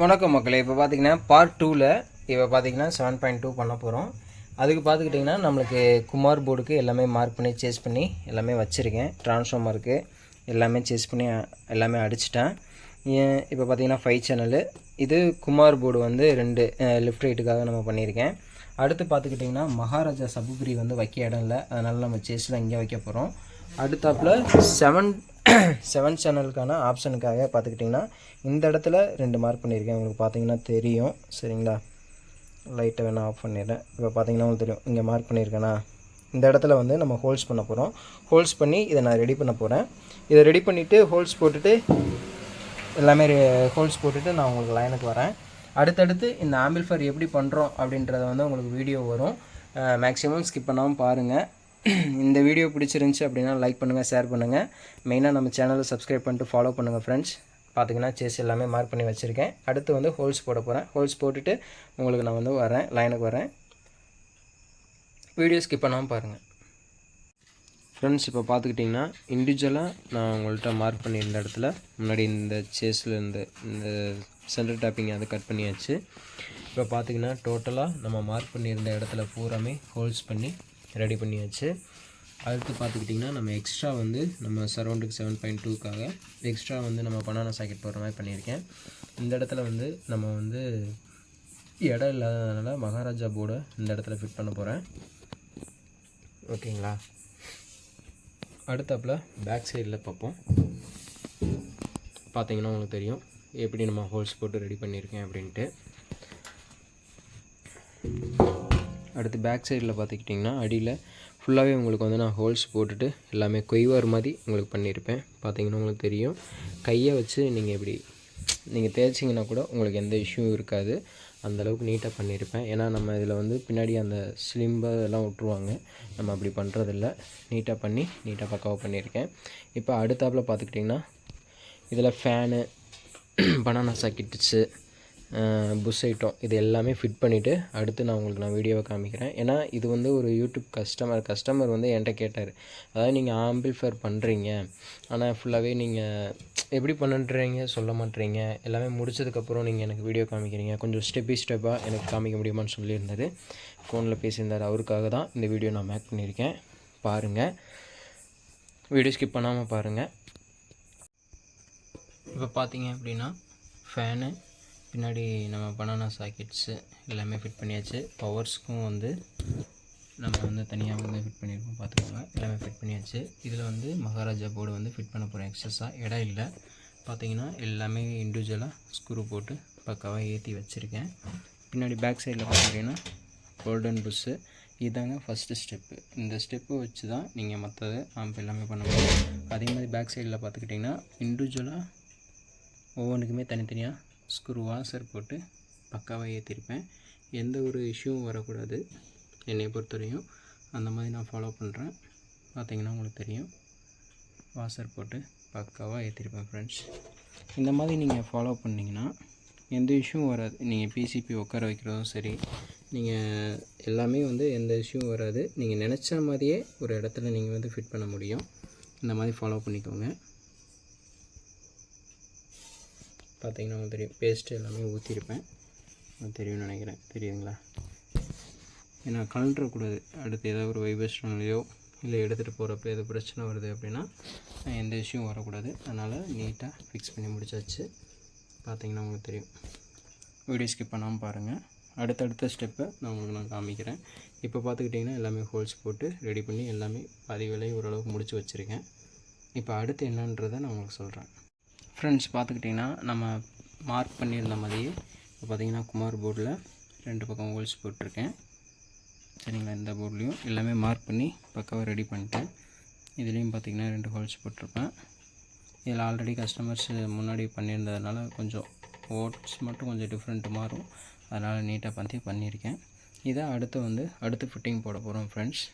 வணக்கம் மக்களே. இப்போ பார்த்தீங்கன்னா பார்ட் டூவில் இப்போ பார்த்தீங்கன்னா செவன் பாயிண்ட் டூ பண்ண போகிறோம் அதுக்கு பார்த்துக்கிட்டிங்கன்னா நம்மளுக்கு குமார் போர்டுக்கு எல்லாமே மார்க் பண்ணி சேஸ் பண்ணி எல்லாமே வச்சுருக்கேன். ட்ரான்ஸ்ஃபார்மருக்கு எல்லாமே சேஸ் பண்ணி எல்லாமே அடிச்சிட்டேன். ஏன் இப்போ பார்த்தீங்கன்னா ஃபைவ் சேனலு இது குமார் போர்டு வந்து ரெண்டு லெஃப்ட் ரைட்டுக்காக நம்ம பண்ணியிருக்கேன். அடுத்து பார்த்துக்கிட்டிங்கன்னா மகாராஜா சபுபிரி வந்து வைக்க இடம் இல்லை. அதனால் நம்ம சேஸில் இங்கே வைக்க போகிறோம் அடுத்தாப்புல செவன் செவன் சேனலுக்கான ஆப்ஷனுக்காக பார்த்துக்கிட்டிங்கன்னா இந்த இடத்துல ரெண்டு மார்க் பண்ணியிருக்கேன். உங்களுக்கு பார்த்தீங்கன்னா தெரியும். சரிங்களா? லைட்டை வேணால் ஆஃப் பண்ணிடுறேன். இப்போ பார்த்தீங்கன்னா உங்களுக்கு தெரியும். இங்கே மார்க் பண்ணியிருக்கேனா? இந்த இடத்துல வந்து நம்ம ஹோல்ஸ் பண்ண போகிறோம் ஹோல்ஸ் பண்ணி இதை நான் ரெடி பண்ண போகிறேன் இதை ரெடி பண்ணிவிட்டு ஹோல்ஸ் போட்டுட்டு எல்லாமே ஹோல்ஸ் போட்டுட்டு நான் உங்களுக்கு லைனுக்கு வரேன். அடுத்தடுத்து இந்த ஆம்பிள்ஃபர் எப்படி பண்ணுறோம் அப்படின்றத வந்து உங்களுக்கு வீடியோ வரும். மேக்ஸிமம் ஸ்கிப் பண்ணாமல் பாருங்கள் இந்த வீடியோ பிடிச்சிருந்துச்சி அப்படின்னா லைக் பண்ணுங்கள் ஷேர் பண்ணுங்கள் மெயினாக நம்ம சேனலை சப்ஸ்கிரைப் பண்ணிட்டு ஃபாலோ பண்ணுங்கள் ஃப்ரெண்ட்ஸ் பார்த்தீங்கன்னா சேஸ் எல்லாமே மார்க் பண்ணி வச்சுருக்கேன். அடுத்து வந்து ஹோல்ஸ் போட போகிறேன் ஹோல்ஸ் போட்டுட்டு உங்களுக்கு நான் வந்து வரேன் லைனுக்கு வரேன் வீடியோ ஸ்கிப் பண்ணாமல் பாருங்கள் ஃப்ரெண்ட்ஸ் இப்போ பார்த்துக்கிட்டிங்கன்னா இண்டிவிஜுவலாக நான் உங்கள்கிட்ட மார்க் பண்ணியிருந்த இடத்துல முன்னாடி இந்த சேஸில் இந்த இந்த சென்டர் டேப்பிங் அதை கட் பண்ணியாச்சு. இப்போ பார்த்தீங்கன்னா டோட்டலாக நம்ம மார்க் பண்ணியிருந்த இடத்துல பூராமே ஹோல்ஸ் பண்ணி ரெடி பண்ணியாச்சு. அடுத்து பார்த்துக்கிட்டிங்கன்னா நம்ம எக்ஸ்ட்ரா வந்து நம்ம சரௌண்டுக்கு செவன் பாயிண்ட் டூக்காக எக்ஸ்ட்ரா வந்து நம்ம பனானா சாக்கெட் போடுற மாதிரி பண்ணியிருக்கேன். இந்த இடத்துல வந்து நம்ம வந்து இடம் இல்லாததுனால மகாராஜா போர்டை இந்த இடத்துல ஃபிட் பண்ண போகிறேன் ஓகேங்களா? அடுத்தாப்புல பேக் சைடில் பார்ப்போம். பார்த்தீங்கன்னா உங்களுக்கு தெரியும் எப்படி நம்ம ஹோல்ஸ் போட்டு ரெடி பண்ணியிருக்கேன் அப்படின்ட்டு. அடுத்து பேக் சைடில் பார்த்துக்கிட்டிங்கன்னா அடியில் ஃபுல்லாகவே உங்களுக்கு வந்து நான் ஹோல்ஸ் போட்டுட்டு எல்லாமே கொய்வார் மாதிரி உங்களுக்கு பண்ணியிருப்பேன். பார்த்தீங்கன்னா உங்களுக்கு தெரியும். கையை வச்சு நீங்கள் இப்படி நீங்கள் தேய்ச்சிங்கன்னா கூட உங்களுக்கு எந்த இஷ்யூ இருக்காது. அந்தளவுக்கு நீட்டாக பண்ணியிருப்பேன். ஏன்னா நம்ம இதில் வந்து பின்னாடி அந்த ஸ்லிம்பாக எல்லாம் விட்ருவாங்க நம்ம அப்படி பண்ணுறதில்ல நீட்டாக பண்ணி நீட்டாக பக்காவாக பண்ணியிருக்கேன். இப்போ அடுத்தாப்பில் பார்த்துக்கிட்டிங்கன்னா இதில் fan banana sockets bush item இது எல்லாமே ஃபிட் பண்ணிவிட்டு அடுத்து நான் உங்களுக்கு நான் வீடியோவை காமிக்கிறேன். ஏன்னா இது வந்து ஒரு யூடியூப் கஸ்டமர் கஸ்டமர் வந்து என்கிட்ட கேட்டார். அதாவது நீங்கள் ஆம்பிள்ஃபேர் பண்ணுறீங்க ஆனால் ஃபுல்லாகவே நீங்கள் எப்படி பண்ணுறீங்க சொல்ல மாட்டேறீங்க எல்லாமே முடிச்சதுக்கப்புறம் நீங்கள் எனக்கு வீடியோ காமிக்கிறீங்க. கொஞ்சம் ஸ்டெப் பை ஸ்டெப்பாக எனக்கு காமிக்க முடியுமான்னு சொல்லியிருந்தார். ஃபோனில் பேசியிருந்தார். அவருக்காக தான் இந்த வீடியோ நான் மேக் பண்ணியிருக்கேன். பாருங்கள் வீடியோ ஸ்கிப் பண்ணாமல் பாருங்கள் இப்போ பார்த்தீங்க அப்படின்னா ஃபேனு பின்னாடி நம்ம பனானா சாக்கெட்ஸு எல்லாமே ஃபிட் பண்ணியாச்சு. பவர்ஸ்க்கும் வந்து நம்ம வந்து தனியாக வந்து ஃபிட் பண்ணியிருக்கோம் பார்த்துக்கோங்க. எல்லாமே ஃபிட் பண்ணியாச்சு. இதில் வந்து மகாராஜா போர்டு வந்து ஃபிட் பண்ண போகிறோம் எக்ஸஸாக இடம் இல்லை. பார்த்தீங்கன்னா எல்லாமே இண்டிவிஜுவலாக ஸ்க்ரூ போட்டு பக்காவாக ஏற்றி வச்சுருக்கேன். பின்னாடி பேக் சைடில் பார்த்துக்கிட்டிங்கன்னா கோல்டன் புஷ்ஷு இதாங்க ஃபஸ்ட்டு ஸ்டெப்பு இந்த ஸ்டெப்பு வச்சு தான் நீங்கள் மற்றது ஆம்ப் எல்லாமே பண்ண முடியும். அதே மாதிரி பேக் சைடில் பார்த்துக்கிட்டிங்கன்னா இண்டிவிஜுவலாக ஒவ்வொன்றுக்குமே தனித்தனியாக ஸ்க்ரூ வாசர் போட்டு பக்காவாக ஏற்றிருப்பேன் எந்த ஒரு இஷ்யூவும் வரக்கூடாது என்னை பொறுத்தவரையும். அந்த மாதிரி நான் ஃபாலோ பண்ணுறேன் பார்த்தீங்கன்னா உங்களுக்கு தெரியும். வாசர் போட்டு பக்காவாக ஏற்றிருப்பேன் ஃப்ரெண்ட்ஸ் இந்த மாதிரி நீங்கள் ஃபாலோ பண்ணிங்கன்னா எந்த இஷ்யூவும் வராது. நீங்கள் பிசிபி உட்கார வைக்கிறதும் சரி நீங்கள் எல்லாமே வந்து எந்த இஷ்யூவும் வராது. நீங்கள் நினச்ச மாதிரியே ஒரு இடத்துல நீங்கள் வந்து ஃபிட் பண்ண முடியும். இந்த மாதிரி ஃபாலோ பண்ணிக்கோங்க. பார்த்தீங்கன்னா உங்களுக்கு தெரியும். பேஸ்ட்டு எல்லாமே ஊற்றிருப்பேன் அது தெரியும்னு நினைக்கிறேன். தெரியுங்களா ஏன்னா கலண்டுறக்கூடாது அடுத்து ஏதாவது ஒரு வைப்ரேஷன்லையோ இல்லை எடுத்துகிட்டு போகிறப்ப எது பிரச்சனை வருது அப்படின்னா எந்த இஷ்யூவும் வரக்கூடாது. அதனால் நீட்டாக ஃபிக்ஸ் பண்ணி முடிச்சாச்சு. பார்த்தீங்கன்னா உங்களுக்கு தெரியும். வீடியோ ஸ்கிப் பண்ணாமல் பாருங்கள் அடுத்தடுத்த ஸ்டெப்பை நான் உங்களுக்கு நான் காமிக்கிறேன். இப்போ பார்த்துக்கிட்டிங்கன்னா எல்லாமே ஹோல்ஸ் போட்டு ரெடி பண்ணி எல்லாமே பாதி வேலையை ஓரளவுக்கு முடிச்சு வச்சுருக்கேன். இப்போ அடுத்து என்னன்றதை நான் உங்களுக்கு சொல்கிறேன் ஃப்ரெண்ட்ஸ் பார்த்துக்கிட்டிங்கன்னா நம்ம மார்க் பண்ணியிருந்த மாதிரியே இப்போ பார்த்தீங்கன்னா குமார் போர்டில் ரெண்டு பக்கம் ஹோல்ஸ் போட்டிருக்கேன். சரிங்களா இந்த போர்ட்லேயும் எல்லாமே மார்க் பண்ணி பக்காவாக ரெடி பண்ணிட்டேன் இதுலேயும் பார்த்தீங்கன்னா ரெண்டு ஹோல்ஸ் போட்டிருப்பேன். இதில் ஆல்ரெடி கஸ்டமர்ஸ் முன்னாடி பண்ணியிருந்ததுனால கொஞ்சம் ஓட்ஸ் மட்டும் கொஞ்சம் டிஃப்ரெண்ட் மாறும். அதனால் நீட்டாக பார்த்து பண்ணியிருக்கேன். இதை அடுத்து வந்து அடுத்து ஃபிட்டிங் போட போகிறோம் ஃப்ரெண்ட்ஸ்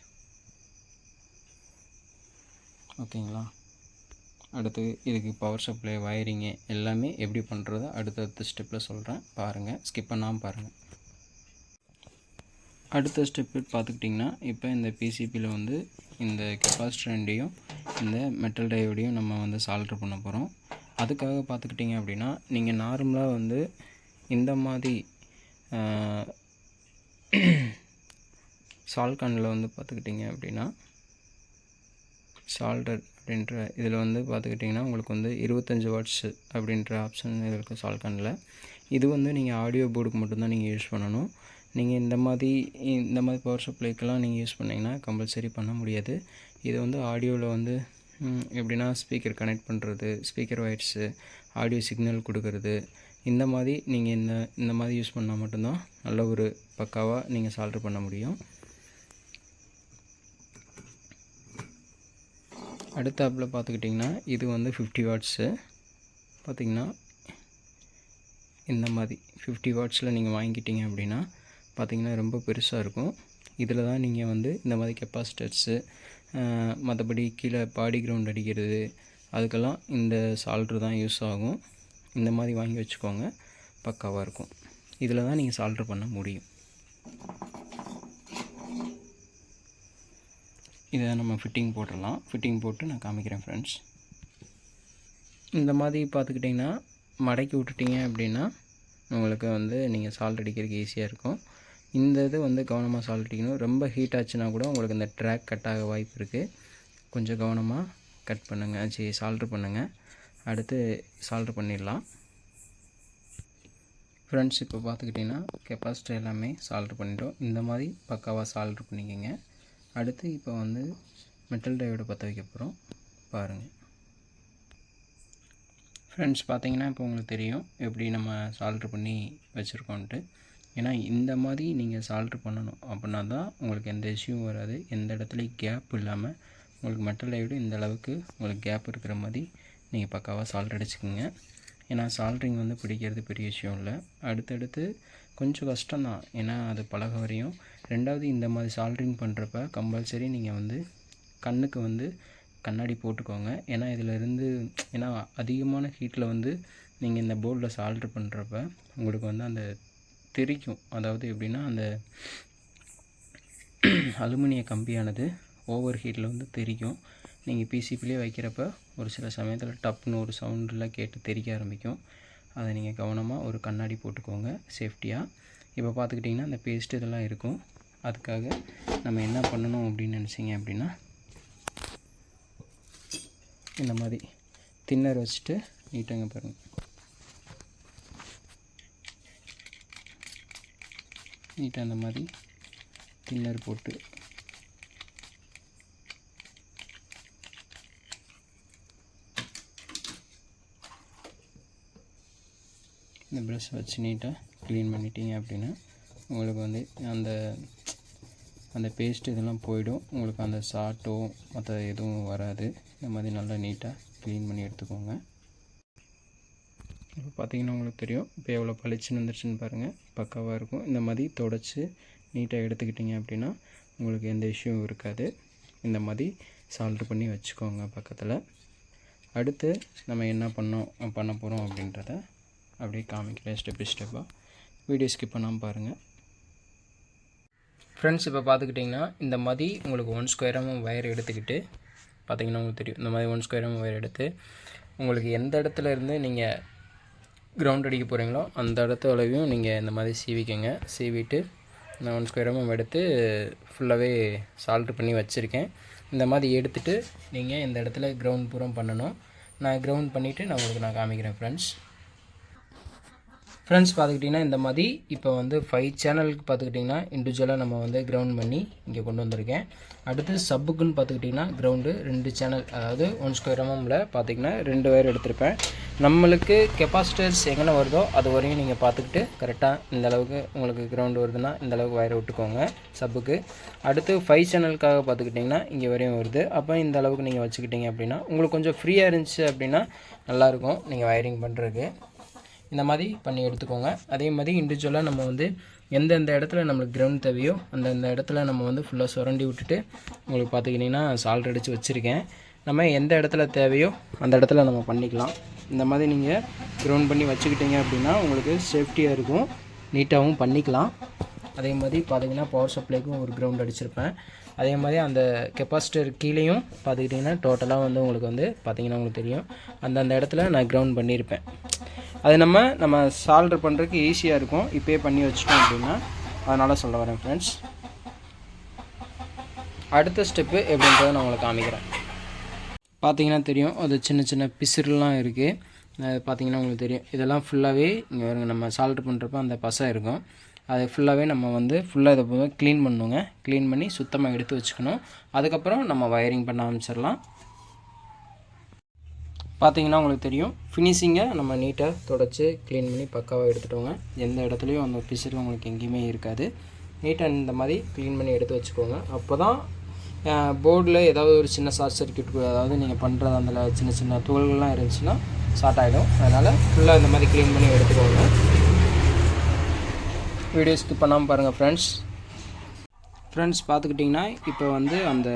ஓகேங்களா? அடுத்து இதுக்கு பவர் சப்ளை வயரிங்கு எல்லாமே எப்படி பண்ணுறதோ அடுத்தடுத்த ஸ்டெப்பில் சொல்கிறேன் பாருங்கள் ஸ்கிப் பண்ணாமல் பாருங்கள் அடுத்த ஸ்டெப்பு பார்த்துக்கிட்டிங்கன்னா இப்போ இந்த பிசிபியில் வந்து இந்த கெப்பாசிட்டர் ரெண்டையும் இந்த மெட்டல் டயோடையும் நம்ம வந்து சால்ட்ரு பண்ண போகிறோம் அதுக்காக பார்த்துக்கிட்டிங்க அப்படின்னா நீங்கள் நார்மலாக வந்து இந்த மாதிரி சால்கானில் வந்து பார்த்துக்கிட்டிங்க அப்படின்னா சால்டர் அப்படின்ற இதில் வந்து பார்த்துக்கிட்டிங்கன்னா உங்களுக்கு வந்து இருபத்தஞ்சி வாட்ஸ் அப்படின்ற ஆப்ஷன் இருக்குது சால்கனில். இது வந்து நீங்கள் ஆடியோ போர்டுக்கு மட்டும்தான் நீங்கள் யூஸ் பண்ணணும். நீங்கள் இந்த மாதிரி இந்த மாதிரி பவர் சப்ளைக்கெல்லாம் நீங்கள் யூஸ் பண்ணிங்கன்னா கம்பல்சரி பண்ண முடியாது. இது வந்து ஆடியோவில் வந்து எப்படின்னா ஸ்பீக்கர் கனெக்ட் பண்ணுறது ஸ்பீக்கர் ஒயர்ஸு ஆடியோ சிக்னல் கொடுக்கறது இந்த மாதிரி நீங்கள் இந்த இந்த மாதிரி யூஸ் பண்ணால் மட்டும்தான் நல்ல ஒரு பக்காவாக நீங்கள் சால்ட்ரு பண்ண முடியும். அடுத்தாப்பில் பார்த்துக்கிட்டிங்கன்னா இது வந்து ஃபிஃப்டி வாட்ஸு பார்த்திங்கன்னா இந்த மாதிரி ஃபிஃப்டி வாட்ஸில் நீங்கள் வாங்கிக்கிட்டிங்க அப்படின்னா பார்த்திங்கன்னா ரொம்ப பெருசாக இருக்கும். இதில் தான் நீங்கள் வந்து இந்த மாதிரி கெப்பாசிட்டர்ஸு மற்றபடி கீழே பாடி கிரவுண்ட் அடிக்கிறது அதுக்கெல்லாம் இந்த சால்ட்ரு தான் யூஸ் ஆகும். இந்த மாதிரி வாங்கி வச்சுக்கோங்க பக்காவாக இருக்கும். இதில் தான் நீங்கள் சால்ட்ரு பண்ண முடியும். இதை நம்ம ஃபிட்டிங் போட்டுடலாம். ஃபிட்டிங் போட்டு நான் காமிக்கிறேன் ஃப்ரெண்ட்ஸ் இந்த மாதிரி பார்த்துக்கிட்டிங்கன்னா மடக்கி விட்டுட்டீங்க அப்படின்னா உங்களுக்கு வந்து நீங்கள் சால்ட் அடிக்கிறதுக்கு ஈஸியாக இருக்கும். இந்த இது வந்து கவனமாக சால்ட் அடிக்கணும். ரொம்ப ஹீட் ஆச்சுன்னா கூட உங்களுக்கு இந்த ட்ராக் கட் ஆக வாய்ப்பு இருக்குது கொஞ்சம் கவனமாக கட் பண்ணுங்கள் சரி சால்ட்ரு பண்ணுங்கள் அடுத்து சால்ட்ரு பண்ணிடலாம். ஃப்ரெண்ட்ஸ் இப்போ பார்த்துக்கிட்டிங்கன்னா கெப்பாசிட்டி எல்லாமே சால்ட்ரு பண்ணிட்டோம். இந்த மாதிரி பக்காவாக சால்ட்ரு பண்ணிக்கோங்க. அடுத்து இப்போ வந்து மெட்டல் டையோட பற்ற வைக்க போகிறோம் பாருங்கள் ஃப்ரெண்ட்ஸ் பார்த்தீங்கன்னா இப்போ உங்களுக்கு தெரியும் எப்படி நம்ம சால்ட்ரு பண்ணி வச்சுருக்கோன்ட்டு ஏன்னா இந்த மாதிரி நீங்கள் சால்ட்ரு பண்ணணும் அப்படின்னா தான் உங்களுக்கு எந்த இஷ்யூவும் வராது. எந்த இடத்துலையும் கேப் இல்லாமல் உங்களுக்கு மெட்டல் டையோடு இந்த அளவுக்கு உங்களுக்கு கேப் இருக்கிற மாதிரி நீங்கள் பக்காவாக சால்ட் அடிச்சுக்கோங்க. ஏன்னா சால்ட்ரிங் வந்து பிடிக்கிறது பெரிய விஷயம் இல்லை. அடுத்தடுத்து கொஞ்சம் கஷ்டம்தான். ஏன்னா அது பழக வரையும் ரெண்டாவது இந்த மாதிரி சால்ட்ரிங் பண்ணுறப்ப கம்பல்சரி நீங்கள் வந்து கண்ணுக்கு வந்து கண்ணாடி போட்டுக்கோங்க. ஏன்னா இதில் இருந்து ஏன்னா அதிகமான ஹீட்டில் வந்து நீங்கள் இந்த போர்டில் சால்ட்ரு பண்ணுறப்ப உங்களுக்கு வந்து அந்த தெரிக்கும். அதாவது எப்படின்னா அந்த அலுமினிய கம்பியானது ஓவர் ஹீட்டில் வந்து தெரிக்கும். நீங்கள் பிசிபிலே வைக்கிறப்ப ஒரு சில சமயத்தில் டப்புன்னு ஒரு சவுண்டெலாம் கேட்டு தெறிக்க ஆரம்பிக்கும். அதை நீங்கள் கவனமாக ஒரு கண்ணாடி போட்டுக்கோங்க சேஃப்டியாக இப்போ பார்த்துக்கிட்டிங்கன்னா அந்த பேஸ்ட் இதெல்லாம் இருக்கும். அதுக்காக நம்ம என்ன பண்ணணும் அப்படின்னு நினச்சிங்க அப்படின்னா இந்த மாதிரி தின்னர் வச்சுட்டு நீட்டாங்க பாருங்கள் நீட்டாக அந்த மாதிரி தின்னர் போட்டு இந்த ப்ரஷ் வச்சு நீட்டாக க்ளீன் பண்ணிட்டீங்க அப்படின்னா உங்களுக்கு வந்து அந்த அந்த பேஸ்ட் இதெல்லாம் போயிடும். உங்களுக்கு அந்த சாட்டோ மற்ற எதுவும் வராது. இந்த மாதிரி நல்லா நீட்டாக க்ளீன் பண்ணி எடுத்துக்கோங்க. இப்போ பார்த்தீங்கன்னா உங்களுக்கு தெரியும். இப்போ எவ்வளோ பளிச்சுன்னு வந்துருச்சுன்னு பாருங்கள் பக்காவாக இருக்கும். இந்த மாதிரி தொடச்சி நீட்டாக எடுத்துக்கிட்டிங்க அப்படின்னா உங்களுக்கு எந்த இஷ்யூவும் இருக்காது. இந்த மாதிரி சால்ட் பண்ணி வச்சுக்கோங்க பக்கத்தில். அடுத்து நம்ம என்ன பண்ணோம் பண்ண போகிறோம் அப்படின்றத அப்படியே காமிக்கிறேன் ஸ்டெப் பை ஸ்டெப்பாக வீடியோ ஸ்கிப் பண்ணாமல் பாருங்கள் ஃப்ரெண்ட்ஸ் இப்போ பார்த்துக்கிட்டிங்கன்னா இந்த மாதிரி உங்களுக்கு ஒன் ஸ்கொயராகவும் ஒயர் எடுத்துக்கிட்டு பார்த்திங்கன்னா உங்களுக்கு தெரியும். இந்த மாதிரி ஒன் ஸ்கொயராகவும் ஒயர் எடுத்து உங்களுக்கு எந்த இடத்துல இருந்து நீங்கள் கிரவுண்ட் அடிக்க போகிறீங்களோ அந்த இடத்த அளவையும் நீங்கள் இந்த மாதிரி சீவிக்கங்க. சீவிட்டு நான் ஒன் ஸ்கொயராகவும் எடுத்து ஃபுல்லாகவே சால்ட் பண்ணி வச்சுருக்கேன். இந்த மாதிரி எடுத்துகிட்டு நீங்கள் இந்த இடத்துல கிரவுண்ட் பூரா பண்ணணும். நான் கிரவுண்ட் பண்ணிவிட்டு நான் உங்களுக்கு நான் காமிக்கிறேன் ஃப்ரெண்ட்ஸ் ஃப்ரெண்ட்ஸ் பார்த்துக்கிட்டிங்கன்னா இந்த மாதிரி இப்போ வந்து ஃபைவ் சேனலுக்கு பார்த்துக்கிட்டிங்கன்னா இண்டிவிஜுவலாக நம்ம வந்து கிரவுண்ட் பண்ணி இங்கே கொண்டு வந்திருக்கேன். அடுத்து சப்புக்குன்னு பார்த்துக்கிட்டிங்கன்னா கிரவுண்டு ரெண்டு சேனல் அதாவது ஒன் ஸ்கொயர் எம்எம்மில் பார்த்திங்கன்னா ரெண்டு வயர் எடுத்திருப்பேன். நம்மளுக்கு கெப்பாசிட்டர்ஸ் எங்கே வருதோ அது வரையும் நீங்கள் பார்த்துக்கிட்டு கரெக்டாக இந்த அளவுக்கு உங்களுக்கு கிரவுண்டு வருதுன்னா இந்த அளவுக்கு வயரை விட்டுக்கோங்க சப்புக்கு அடுத்து ஃபைவ் சேனலுக்காக பார்த்துக்கிட்டிங்கன்னா இங்கே வரையும் வருது. அப்போ இந்த அளவுக்கு நீங்கள் வச்சுக்கிட்டிங்க அப்படின்னா உங்களுக்கு கொஞ்சம் ஃப்ரீயாக இருந்துச்சு அப்படின்னா நல்லாயிருக்கும் நீங்கள் வயரிங் பண்ணுறதுக்கு இந்த மாதிரி பண்ணி எடுத்துக்கோங்க. அதே மாதிரி இண்டிவிஜுவலாக நம்ம வந்து எந்தெந்த இடத்துல நம்மளுக்கு கிரவுண்ட் தேவையோ அந்தந்த இடத்துல நம்ம வந்து ஃபுல்லாக சுரண்டி விட்டுட்டு உங்களுக்கு பார்த்துக்கிட்டிங்கன்னா சால்ட் அடித்து வச்சுருக்கேன். நம்ம எந்த இடத்துல தேவையோ அந்த இடத்துல நம்ம பண்ணிக்கலாம். இந்த மாதிரி நீங்கள் கிரவுண்ட் பண்ணி வச்சுக்கிட்டீங்க அப்படின்னா உங்களுக்கு சேஃப்டியாக இருக்கும். நீட்டாகவும் பண்ணிக்கலாம். அதே மாதிரி பார்த்தீங்கன்னா பவர் சப்ளைக்கும் ஒரு கிரவுண்ட் அடிச்சிருப்பேன். அதே மாதிரி அந்த கெப்பாசிட்டர் கீழேயும் பார்த்துக்கிட்டிங்கன்னா டோட்டலாக வந்து உங்களுக்கு வந்து பார்த்திங்கன்னா உங்களுக்கு தெரியும். அந்தந்த இடத்துல நான் கிரவுண்ட் பண்ணியிருப்பேன் அது நம்ம நம்ம சால்டர் பண்ணுறதுக்கு ஈஸியாக இருக்கும். இப்போயே பண்ணி வச்சிட்டோம் அப்படின்னா அதனால் சொல்ல வரேன் ஃப்ரெண்ட்ஸ் அடுத்த ஸ்டெப்பு எப்படின்றத நான் உங்களுக்கு காமிக்கிறேன். பார்த்தீங்கன்னா தெரியும் அது சின்ன சின்ன பிசுறுலாம் இருக்குது அது பார்த்தீங்கன்னா உங்களுக்கு தெரியும். இதெல்லாம் ஃபுல்லாகவே இங்கே வருங்க நம்ம சால்ட் பண்ணுறப்ப அந்த பசை இருக்கும். அது ஃபுல்லாகவே நம்ம வந்து ஃபுல்லாக இதை க்ளீன் பண்ணுவோங்க க்ளீன் பண்ணி சுத்தமாக எடுத்து வச்சுக்கணும். அதுக்கப்புறம் நம்ம வயரிங் பண்ண ஆரம்பிச்சிடலாம். பார்த்தீங்கன்னா உங்களுக்கு தெரியும். ஃபினிஷிங்கை நம்ம நீட்டாக தொடச்சி க்ளீன் பண்ணி பக்காவாக எடுத்துட்டோங்க. எந்த இடத்துலையும் அந்த பிசுறு உங்களுக்கு எங்கேயுமே இருக்காது. நீட்டாக இந்த மாதிரி க்ளீன் பண்ணி எடுத்து வச்சுக்கோங்க. அப்போ தான் போர்டில் ஏதாவது ஒரு சின்ன ஷார்ட் சர்க்கியூட் அதாவது நீங்கள் பண்ணுறது அந்த சின்ன சின்ன துகள்கள்லாம் இருந்துச்சுன்னா ஸ்டார்ட் ஆகிடும் அதனால் ஃபுல்லாக இந்த மாதிரி க்ளீன் பண்ணி எடுத்துக்கோங்க. வீடியோ ஸ்கிப் பண்ணாமல் பாருங்கள் ஃப்ரெண்ட்ஸ் ஃப்ரெண்ட்ஸ் பார்த்துக்கிட்டிங்கன்னா இப்போ வந்து அந்த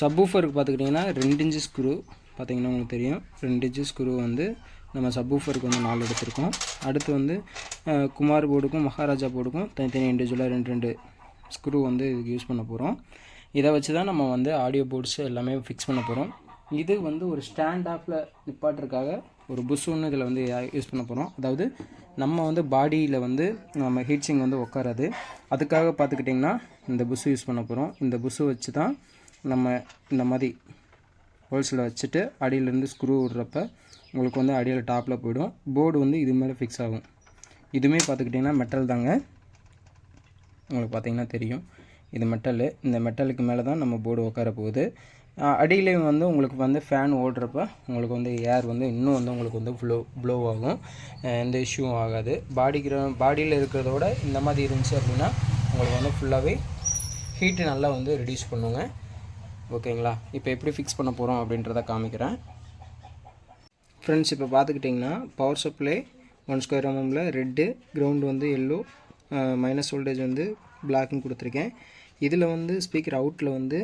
சப்பூஃபருக்கு பார்த்துக்கிட்டிங்கன்னா ரெண்டு இன்ச்சு ஸ்க்ரூ பார்த்திங்கன்னா உங்களுக்கு தெரியும். ரெண்டு இன்ச்சு ஸ்க்ரூ வந்து நம்ம சப்வூஃபருக்கு வந்து நாலு எடுத்திருக்கோம். அடுத்து வந்து குமார் போர்டுக்கும் மகாராஜா போர்டுக்கும் தனித்தனி இண்டிவிஜுவலாக ரெண்டு ரெண்டு ஸ்க்ரூ வந்து இதுக்கு யூஸ் பண்ண போகிறோம் இதை வச்சு தான் நம்ம வந்து ஆடியோ போர்ட்ஸ் எல்லாமே ஃபிக்ஸ் பண்ண போகிறோம் இது வந்து ஒரு ஸ்டாண்ட் ஆஃபில் நிப்பாட்டுறதுக்காக ஒரு புஷ் ஒன்று இதில் வந்து யூஸ் பண்ண போகிறோம் அதாவது நம்ம வந்து பாடியில் வந்து நம்ம ஹீட்சிங் வந்து உட்காராது அதுக்காக பார்த்துக்கிட்டிங்கன்னா இந்த புஷ் யூஸ் பண்ண போகிறோம் இந்த புஷ் வச்சு தான் நம்ம இந்த மாதிரி ஹோல்ஸில் வச்சுட்டு அடியிலேருந்து ஸ்க்ரூ விட்றப்ப உங்களுக்கு வந்து அடியில் டாப்பில் போயிடும். போர்டு வந்து இது மேலே ஃபிக்ஸ் ஆகும். இதுவுமே பார்த்துக்கிட்டிங்கன்னா மெட்டல் தாங்க. உங்களுக்கு பார்த்தீங்கன்னா தெரியும். இது மெட்டலு இந்த மெட்டலுக்கு மேலே தான் நம்ம போர்டு உட்கார போகுது. அடியிலையும் வந்து உங்களுக்கு வந்து ஃபேன் ஓடுறப்ப உங்களுக்கு வந்து ஏர் வந்து இன்னும் வந்து உங்களுக்கு வந்து ஃப்ளோ ப்ளோ ஆகும். எந்த இஷ்யூவும் ஆகாது. பாடிக்கிற பாடியில் இருக்கிறதோட இந்த மாதிரி இருந்துச்சு அப்படின்னா உங்களுக்கு வந்து ஃபுல்லாகவே ஹீட்டு நல்லா வந்து ரெடியூஸ் பண்ணுங்க. ஓகேங்களா? இப்போ எப்படி ஃபிக்ஸ் பண்ண போகிறோம் அப்படின்றத காமிக்கிறேன். ஃப்ரெண்ட்ஸ் இப்போ பார்த்துக்கிட்டிங்கன்னா பவர் சப்ளை ஒன் ஸ்கொயர் எம்எம்மில் ரெட்டு கிரவுண்டு வந்து எல்லோ மைனஸ் வோல்டேஜ் வந்து பிளாக்னு கொடுத்துருக்கேன். இதில் வந்து ஸ்பீக்கர் அவுட்டில் வந்து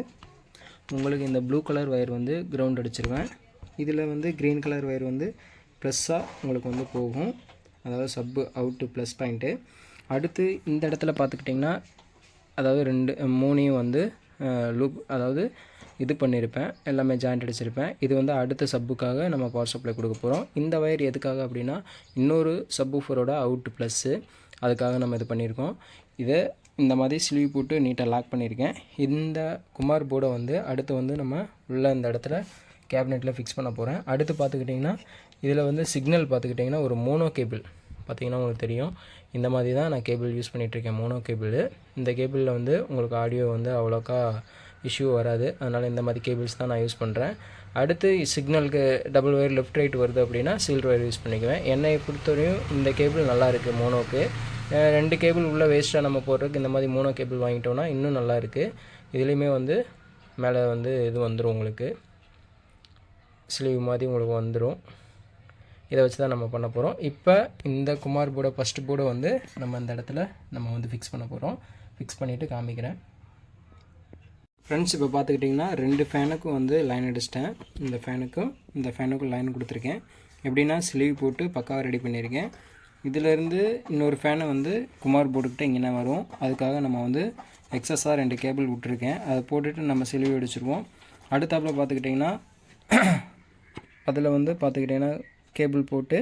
உங்களுக்கு இந்த ப்ளூ கலர் ஒயர் வந்து கிரவுண்ட் அடிச்சிருவேன். இதில் வந்து க்ரீன் கலர் ஒயர் வந்து ப்ளஸ்ஸாக உங்களுக்கு வந்து போகும். அதாவது சப்பு அவுட்டு ப்ளஸ் பாயிண்ட்டு அடுத்து இந்த இடத்துல பார்த்துக்கிட்டிங்கன்னா அதாவது ரெண்டு மூணையும் வந்து லூப் அதாவது இது பண்ணியிருப்பேன். எல்லாமே ஜாயிண்ட் அடிச்சிருப்பேன். இது வந்து அடுத்த சப்புக்காக நம்ம பவர் சப்ளை கொடுக்க போகிறோம் இந்த வயர் எதுக்காக அப்படின்னா இன்னொரு சப்புஃபரோட அவுட் ப்ளஸ்ஸு அதுக்காக நம்ம இது பண்ணியிருக்கோம். இதை இந்த மாதிரி ஸ்லீவ் போட்டு நீட்டாக லாக் பண்ணியிருக்கேன். இந்த குமார் போர்டை வந்து அடுத்து வந்து நம்ம உள்ளே இந்த இடத்துல கேபினெட்டில் ஃபிக்ஸ் பண்ண போகிறேன் அடுத்து பார்த்துக்கிட்டிங்கன்னா இதில் வந்து சிக்னல் பார்த்துக்கிட்டிங்கன்னா ஒரு மோனோ கேபிள் பார்த்திங்கன்னா உங்களுக்கு தெரியும். இந்த மாதிரி தான் நான் கேபிள் யூஸ் பண்ணிகிட்ருக்கேன் மோனோ கேபிள் இந்த கேபிளில் வந்து உங்களுக்கு ஆடியோ வந்து அவ்வளோக்கா இஷ்யூ வராது. அதனால் இந்த மாதிரி கேபிள்ஸ் தான் நான் யூஸ் பண்ணுறேன் அடுத்து சிக்னலுக்கு டபுள் ஒயர் லெஃப்ட் ரைட் வருது அப்படின்னா சில்வர் ஒயர் யூஸ் பண்ணிக்குவேன். என்னை பொறுத்தவரையும் இந்த கேபிள் நல்லா இருக்குது மோனோக்கு. ரெண்டு கேபிள் உள்ளே வேஸ்ட்டாக நம்ம போடுறதுக்கு இந்த மாதிரி மோனோ கேபிள் வாங்கிட்டோம்னா இன்னும் நல்லா இருக்குது இதுலேயுமே வந்து மேலே வந்து இது வந்துடும் உங்களுக்கு. ஸ்லீவ் மாதிரி உங்களுக்கு வந்துடும் இதை வச்சு தான் நம்ம பண்ண போகிறோம் இப்போ இந்த குமார் போர்டை ஃபஸ்ட்டு போர்டை வந்து நம்ம இந்த இடத்துல நம்ம வந்து ஃபிக்ஸ் பண்ண போகிறோம் ஃபிக்ஸ் பண்ணிவிட்டு காமிக்கிறேன். ஃப்ரெண்ட்ஸ் இப்போ பார்த்துக்கிட்டிங்கன்னா ரெண்டு ஃபேனுக்கும் வந்து லைன் அடிச்சிட்டேன். இந்த ஃபேனுக்கும் இந்த ஃபேனுக்கும் லைன் கொடுத்துருக்கேன். எப்படின்னா ஸ்லீவ் போட்டு பக்காவாக ரெடி பண்ணியிருக்கேன். இதிலேருந்து இன்னொரு ஃபேனை வந்து குமார் போட்டுக்கிட்டு இங்கே வரும். அதுக்காக நம்ம வந்து எக்ஸஸாக ரெண்டு கேபிள் விட்டுருக்கேன். அதை போட்டுட்டு நம்ம சிலுவை அடிச்சிருவோம். அடுத்தாப்பில் பார்த்துக்கிட்டிங்கன்னா அதில் வந்து பார்த்துக்கிட்டிங்கன்னா கேபிள் போட்டு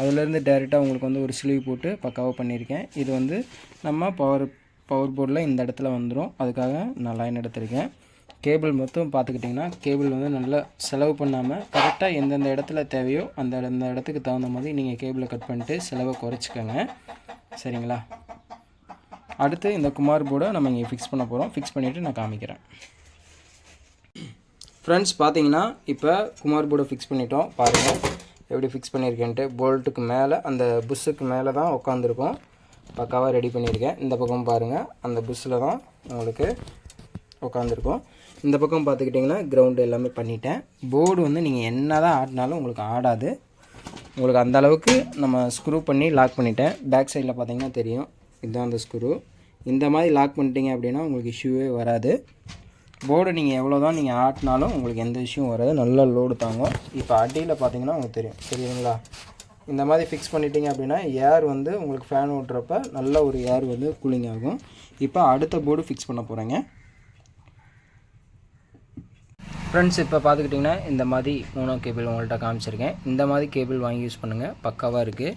அதுலேருந்து டேரெக்டாக உங்களுக்கு வந்து ஒரு ஸ்லீவ் போட்டு பக்காவாக பண்ணியிருக்கேன். இது வந்து நம்ம பவர் பவர் போர்டில் இந்த இடத்துல வந்துடும் அதுக்காக நான் லைன் எடுத்திருக்கேன். கேபிள் மொத்தம் பார்த்துக்கிட்டிங்கன்னா கேபிள் வந்து நல்லா செலவு பண்ணாமல் கரெக்டாக எந்தெந்த இடத்துல தேவையோ அந்த அந்த இடத்துக்கு தகுந்த மாதிரி நீங்கள் கேபிளை கட் பண்ணிட்டு செலவை குறைச்சிக்கோங்க. சரிங்களா? அடுத்து இந்த குமார் போர்டை நம்ம இங்கே ஃபிக்ஸ் பண்ண போகிறோம் ஃபிக்ஸ் பண்ணிவிட்டு நான் காமிக்கிறேன். ஃப்ரெண்ட்ஸ் பார்த்தீங்கன்னா இப்போ குமார் போர்டை ஃபிக்ஸ் பண்ணிட்டோம். பாருங்கள் எப்படி ஃபிக்ஸ் பண்ணியிருக்கேன்ட்டு போல்ட்டுக்கு மேலே அந்த புஷ்ஷுக்கு மேலே தான் உட்காந்துருக்கோம் பக்காவாக ரெடி பண்ணியிருக்கேன். இந்த பக்கம் பாருங்கள் அந்த புஷ்ஷில் தான் உங்களுக்கு உட்காந்துருக்கும் இந்த பக்கம் பார்த்துக்கிட்டிங்கன்னா கிரவுண்டு எல்லாமே பண்ணிட்டேன். போர்டு வந்து நீங்கள் என்ன தான் ஆடினாலும் உங்களுக்கு ஆடாது. உங்களுக்கு அந்த அளவுக்கு நம்ம ஸ்க்ரூ பண்ணி லாக் பண்ணிட்டேன். பேக் சைடில் பார்த்தீங்கன்னா தெரியும். இதுதான் அந்த ஸ்க்ரூ இந்த மாதிரி லாக் பண்ணிட்டீங்க அப்படின்னா உங்களுக்கு இஷ்யூவே வராது. போர்டு நீங்கள் எவ்வளோ தான் நீங்கள் ஆட்டினாலும் உங்களுக்கு எந்த இஷ்யூவும் வராது. நல்ல லோடு தாங்கும். இப்போ அடியில் பார்த்தீங்கன்னா உங்களுக்கு தெரியும். தெரியுங்களா இந்த மாதிரி ஃபிக்ஸ் பண்ணிட்டீங்க அப்படின்னா ஏர் வந்து உங்களுக்கு ஃபேன் ஓட்டுறப்ப நல்ல ஒரு ஏர் வந்து கூலிங் ஆகும். இப்போ அடுத்த போர்டு ஃபிக்ஸ் பண்ண போகிறேங்க ஃப்ரெண்ட்ஸ் இப்போ பார்த்துக்கிட்டிங்கன்னா இந்த மாதிரி மோனோ கேபிள் உங்கள்கிட்ட காமிச்சிருக்கேன். இந்த மாதிரி கேபிள் வாங்கி யூஸ் பண்ணுங்கள் பக்காவாக இருக்குது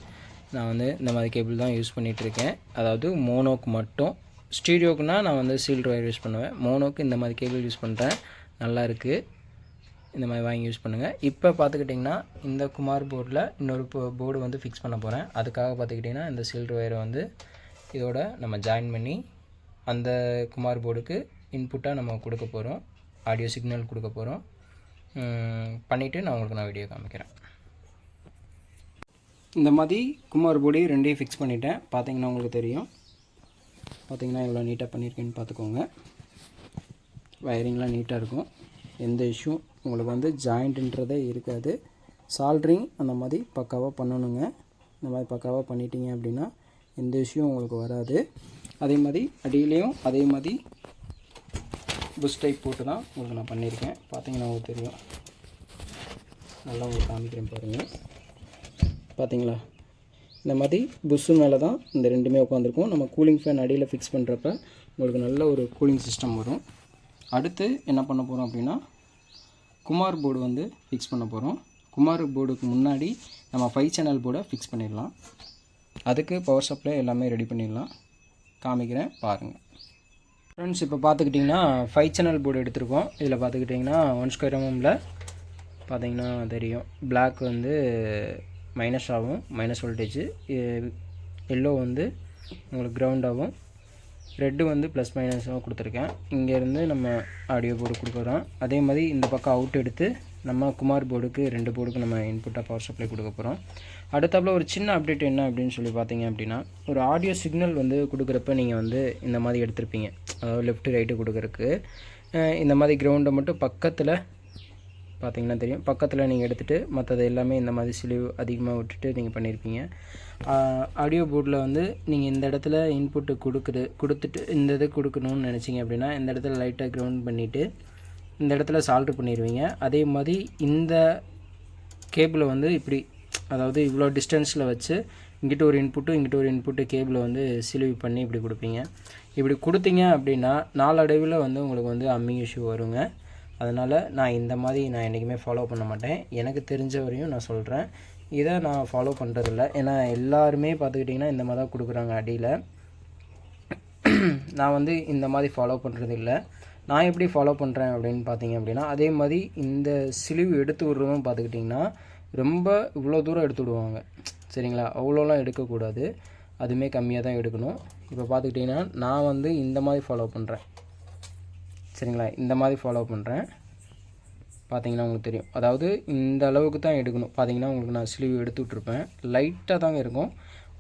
நான் வந்து இந்த மாதிரி கேபிள் தான் யூஸ் பண்ணிகிட்ருக்கேன் அதாவது மோனோக்கு மட்டும். ஸ்டீரியோக்குனா நான் வந்து சீல்டு ஒயர் யூஸ் பண்ணுவேன். மோனோக்கு இந்த மாதிரி கேபிள் யூஸ் பண்ணுறேன் நல்லா இருக்குது இந்த மாதிரி வாங்கி யூஸ் பண்ணுங்கள் இப்போ பார்த்துக்கிட்டிங்கன்னா இந்த குமார் போர்டில் இன்னொரு போர்டு வந்து ஃபிக்ஸ் பண்ண போகிறேன் அதுக்காக பார்த்துக்கிட்டிங்கன்னா இந்த சீல்டு ஒயரை வந்து இதோட நம்ம ஜாயின் பண்ணி அந்த குமார் போர்டுக்கு இன்புட்டாக நம்ம கொடுக்க போகிறோம் ஆடியோ சிக்னல் கொடுக்க போகிறோம் பண்ணிவிட்டு நான் உங்களுக்கு நான் வீடியோ காமிக்கிறேன். இந்த மாதிரி குமார் போர்டு ரெண்டையும் ஃபிக்ஸ் பண்ணிட்டேன். பார்த்தீங்கன்னா உங்களுக்கு தெரியும். பார்த்தீங்கன்னா எவ்வளோ நீட்டாக பண்ணியிருக்கேன்னு பார்த்துக்கோங்க வயரிங்லாம் நீட்டாக இருக்கும். எந்த இஷ்யூ உங்களுக்கு வந்து ஜாயிண்ட்டுன்றதே இருக்காது. சால்ட்ரிங் அந்த மாதிரி பக்காவாக பண்ணணுங்க. இந்த மாதிரி பக்காவாக பண்ணிட்டீங்க அப்படின்னா எந்த இஷ்யூ உங்களுக்கு வராது. அதே மாதிரி அடியிலையும் அதே மாதிரி புஷ் டைப் போட்டு தான் உங்களுக்கு நான் பண்ணியிருக்கேன். பார்த்தீங்கன்னா உங்களுக்கு தெரியும். நல்லா உங்களுக்கு காமிக்கிறேன் பாருங்கள் பார்த்தீங்களா? இந்த மாதிரி புஷ்ஷு மேலே தான் இந்த ரெண்டுமே உட்காந்துருக்கும். நம்ம கூலிங் ஃபேன் அடியில் ஃபிக்ஸ் பண்ணுறப்ப உங்களுக்கு நல்ல ஒரு கூலிங் சிஸ்டம் வரும். அடுத்து என்ன பண்ண போகிறோம் அப்படின்னா குமார் போர்டு வந்து ஃபிக்ஸ் பண்ண போகிறோம் குமார் போர்டுக்கு முன்னாடி நம்ம ஃபைவ் சேனல் போர்டை ஃபிக்ஸ் பண்ணிடலாம். அதுக்கு பவர் சப்ளை எல்லாமே ரெடி பண்ணிடலாம். காமிக்கிறேன் பாருங்கள் ஃப்ரெண்ட்ஸ் இப்போ பார்த்துக்கிட்டிங்கன்னா ஃபைவ் சேனல் போர்டு எடுத்திருக்கோம். இதில் பார்த்துக்கிட்டிங்கன்னா ஒன் ஸ்கொயர் எம்எம்மில் பார்த்தீங்கன்னா தெரியும். பிளாக் வந்து மைனஸ் ஆகும் மைனஸ் வோல்டேஜ் எல்லோ வந்து உங்களுக்கு கிரவுண்ட் ஆகும். ரெட்டு வந்து ப்ளஸ் மைனஸாக கொடுத்துருக்கேன். இங்கேருந்து நம்ம ஆடியோ போர்டு கொடுக்குறோம் அதே மாதிரி இந்த பக்கம் அவுட் எடுத்து நம்ம குமார் போர்டுக்கு ரெண்டு போர்டுக்கு நம்ம இன்புட்டாக பவர் சப்ளை கொடுக்க போகிறோம் அடுத்தாப்பில் ஒரு சின்ன அப்டேட் என்ன அப்படின்னு சொல்லி பார்த்தீங்க அப்படின்னா ஒரு ஆடியோ சிக்னல் வந்து கொடுக்குறப்ப நீங்கள் வந்து இந்த மாதிரி எடுத்திருப்பீங்க. அதாவது லெஃப்ட்டு ரைட்டு கொடுக்குறக்கு இந்த மாதிரி கிரவுண்டை மட்டும் பக்கத்தில் பார்த்தீங்கன்னா தெரியும். பக்கத்தில் நீங்கள் எடுத்துகிட்டு மற்றது எல்லாமே இந்த மாதிரி சிலிவ் அதிகமாக விட்டுட்டு நீங்கள் பண்ணியிருப்பீங்க ஆடியோ போர்டில் வந்து நீங்கள் இந்த இடத்துல இன்புட்டு கொடுக்குது கொடுத்துட்டு இந்த இது கொடுக்கணும்னு நினச்சிங்க அப்படின்னா இந்த இடத்துல லைட்டாக க்ரௌண்ட் பண்ணிவிட்டு இந்த இடத்துல சால்ட் பண்ணிடுவீங்க அதே மாதிரி இந்த கேபிளை வந்து இப்படி அதாவது இவ்வளோ டிஸ்டன்ஸில் வச்சு இங்கிட்ட ஒரு இன்புட்டு இங்கிட்ட ஒரு இன்புட்டு கேபிளை வந்து சிலிவ் பண்ணி இப்படி கொடுப்பீங்க. இப்படி கொடுத்தீங்க அப்படின்னா நாளடைவில் வந்து உங்களுக்கு வந்து அம்மிங் இஷ்யூ வருங்க. அதனால் நான் இந்த மாதிரி நான் என்றைக்குமே ஃபாலோ பண்ண மாட்டேன். எனக்கு தெரிஞ்ச வரையும் நான் சொல்கிறேன் இதை நான் ஃபாலோ பண்ணுறதில்ல ஏன்னா எல்லாருமே பார்த்துக்கிட்டிங்கன்னா இந்த மாதிரி தான் கொடுக்குறாங்க அடியில். நான் வந்து இந்த மாதிரி ஃபாலோ பண்ணுறது இல்லை நான் எப்படி ஃபாலோ பண்ணுறேன் அப்படின்னு பார்த்தீங்க அப்படின்னா அதே மாதிரி இந்த சிலிவு எடுத்து விடுறதும் பார்த்துக்கிட்டிங்கன்னா ரொம்ப இவ்வளோ தூரம் எடுத்து விடுவாங்க. சரிங்களா? அவ்வளோலாம் எடுக்கக்கூடாது. அதுவுமே கம்மியாக தான் எடுக்கணும். இப்போ பார்த்துக்கிட்டிங்கன்னா நான் வந்து இந்த மாதிரி ஃபாலோ பண்ணுறேன் சரிங்களா? இந்த மாதிரி ஃபாலோ பண்ணுறேன் பார்த்தீங்கன்னா உங்களுக்கு தெரியும். அதாவது இந்த அளவுக்கு தான் எடுக்கணும். பார்த்தீங்கன்னா உங்களுக்கு நான் ஸ்லீவ் எடுத்து விட்ருப்பேன் லைட்டாக தாங்க இருக்கும்.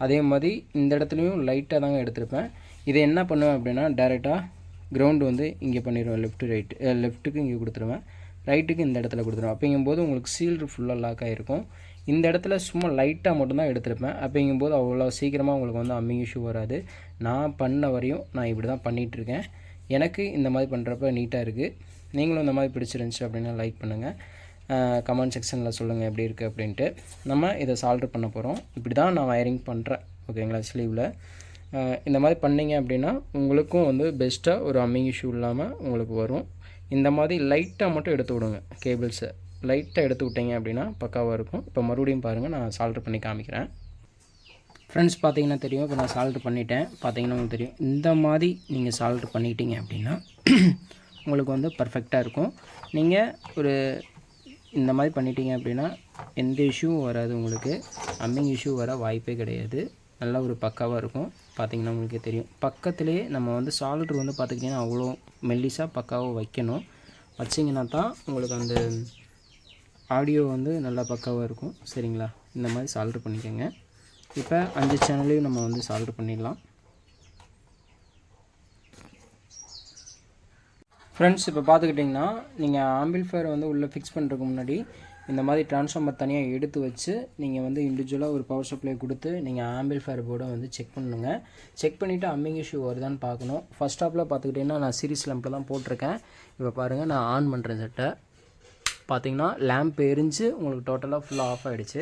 அதே மாதிரி இந்த இடத்துலையும் லைட்டாக தாங்க எடுத்திருப்பேன். இதை என்ன பண்ணுவேன் அப்படின்னா டேரெக்டாக கிரவுண்டு வந்து இங்கே பண்ணிடுவேன். லெஃப்ட்டு ரைட்டு லெஃப்ட்டுக்கு இங்கே கொடுத்துருவேன். ரைட்டுக்கு இந்த இடத்துல கொடுத்துருவேன். அப்படிங்கும்போது உங்களுக்கு சீல்டு ஃபுல்லாக லாக் ஆகிருக்கும் இந்த இடத்துல சும்மா லைட்டாக மட்டும்தான் எடுத்திருப்பேன். அப்படிங்கும்போது அவ்வளோ சீக்கிரமாக உங்களுக்கு வந்து அம்மிங் இஷ்யூ வராது. நான் பண்ண வரையும் நான் இப்படி தான் பண்ணிகிட்ருக்கேன் எனக்கு இந்த மாதிரி பண்ணுறப்ப நீட்டாக இருக்குது நீங்களும் இந்த மாதிரி பிடிச்சிருந்துச்சி அப்படின்னா லைக் பண்ணுங்கள் கமெண்ட் செக்ஷனில் சொல்லுங்கள் எப்படி இருக்குது அப்படின்ட்டு. நம்ம இதை சால்வ் பண்ண போகிறோம் இப்படி தான் நான் வயரிங் பண்ணுறேன் ஓகேங்களா ஸ்லீவில் இந்த மாதிரி பண்ணிங்க அப்படின்னா உங்களுக்கும் வந்து பெஸ்ட்டாக ஒரு அம்மிங் இஷ்யூ இல்லாமல் உங்களுக்கு வரும். இந்த மாதிரி லைட்டாக மட்டும் எடுத்து விடுங்க கேபிள்ஸை லைட்டாக எடுத்து விட்டீங்க அப்படின்னா பக்காவாக இருக்கும். இப்போ மறுபடியும் பாருங்கள் நான் சால்வ் பண்ணி காமிக்கிறேன். ஃப்ரெண்ட்ஸ் பார்த்தீங்கன்னா தெரியும். இப்போ நான் சால்ட் பண்ணிட்டேன். பார்த்தீங்கன்னா உங்களுக்கு தெரியும். இந்த மாதிரி நீங்கள் சால்ட் பண்ணிட்டீங்க அப்படின்னா உங்களுக்கு வந்து பர்ஃபெக்டாக இருக்கும். நீங்கள் ஒரு இந்த மாதிரி பண்ணிட்டீங்க அப்படின்னா எந்த இஷ்யூவும் வராது உங்களுக்கு. அம்மிங் இஷ்யூ வர வாய்ப்பே கிடையாது. நல்ல ஒரு பக்காவாக இருக்கும். பார்த்தீங்கன்னா உங்களுக்கு தெரியும். பக்கத்துலேயே நம்ம வந்து சால்ட்ரு வந்து பார்த்துக்கிட்டிங்கன்னா அவ்வளோ மெல்லிஸாக பக்காவாக வைக்கணும். வச்சிங்கன்னா தான் உங்களுக்கு அந்த ஆடியோ வந்து நல்லா பக்காவாக இருக்கும். சரிங்களா? இந்த மாதிரி சால்ட்ரு பண்ணிக்கோங்க. இப்போ அஞ்சு சேனலையும் நம்ம வந்து சால்வ் பண்ணிடலாம். ஃப்ரெண்ட்ஸ் இப்போ பார்த்துக்கிட்டிங்கன்னா நீங்கள் ஆம்பிள்ஃபயர் வந்து உள்ளே ஃபிக்ஸ் பண்ணுறதுக்கு முன்னாடி இந்த மாதிரி ட்ரான்ஸ்ஃபார்மர் தனியாக எடுத்து வச்சு நீங்கள் வந்து இண்டிவிஜுவலாக ஒரு பவர் சப்ளை கொடுத்து நீங்கள் ஆம்பிள்ஃபயர் போர்டை வந்து செக் பண்ணுங்கள் செக் பண்ணிவிட்டு அம்மிங் இஷ்யூ வருதான்னு பார்க்கணும். ஃபஸ்ட் ஆப்பில் பார்த்துக்கிட்டிங்கன்னா நான் சீரிஸ் லேம்பில் தான் போட்டிருக்கேன். இப்போ பாருங்கள் நான் ஆன் பண்ணுறேன் செட்டை பார்த்தீங்கன்னா லேம்ப் எரிஞ்சு உங்களுக்கு டோட்டலாக ஃபுல்லாக ஆஃப் ஆகிடுச்சு